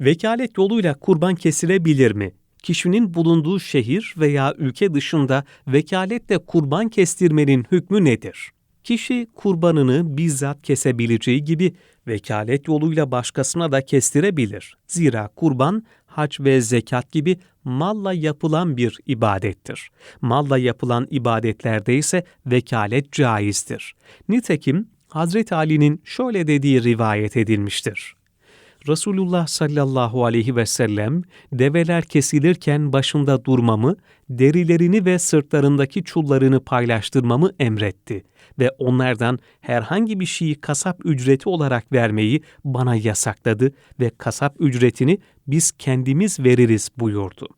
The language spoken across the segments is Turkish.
Vekalet yoluyla kurban kesilebilir mi? Kişinin bulunduğu şehir veya ülke dışında vekaletle kurban kestirmenin hükmü nedir? Kişi kurbanını bizzat kesebileceği gibi vekalet yoluyla başkasına da kestirebilir. Zira kurban hac ve zekat gibi malla yapılan bir ibadettir. Malla yapılan ibadetlerde ise vekalet caizdir. Nitekim Hazreti Ali'nin şöyle dediği rivayet edilmiştir. Resulullah sallallahu aleyhi ve sellem develer kesilirken başında durmamı, derilerini ve sırtlarındaki çullarını paylaştırmamı emretti ve onlardan herhangi bir şeyi kasap ücreti olarak vermeyi bana yasakladı ve kasap ücretini biz kendimiz veririz buyurdu.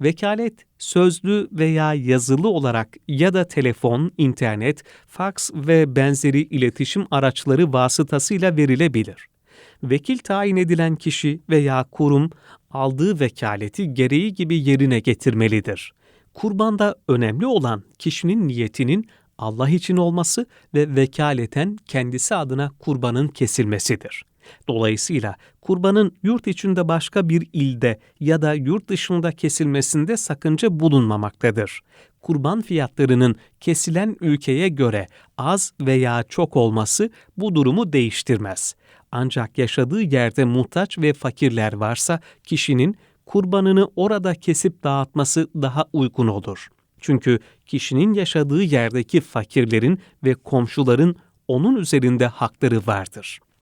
Vekalet sözlü veya yazılı olarak ya da telefon, internet, faks ve benzeri iletişim araçları vasıtasıyla verilebilir. Vekil tayin edilen kişi veya kurum aldığı vekaleti gereği gibi yerine getirmelidir. Kurbanda önemli olan kişinin niyetinin Allah için olması ve vekaleten kendisi adına kurbanın kesilmesidir. Dolayısıyla kurbanın yurt içinde başka bir ilde ya da yurt dışında kesilmesinde sakınca bulunmamaktadır. Kurban fiyatlarının kesilen ülkeye göre az veya çok olması bu durumu değiştirmez. Ancak yaşadığı yerde muhtaç ve fakirler varsa kişinin kurbanını orada kesip dağıtması daha uygun olur. Çünkü kişinin yaşadığı yerdeki fakirlerin ve komşuların onun üzerinde hakları vardır.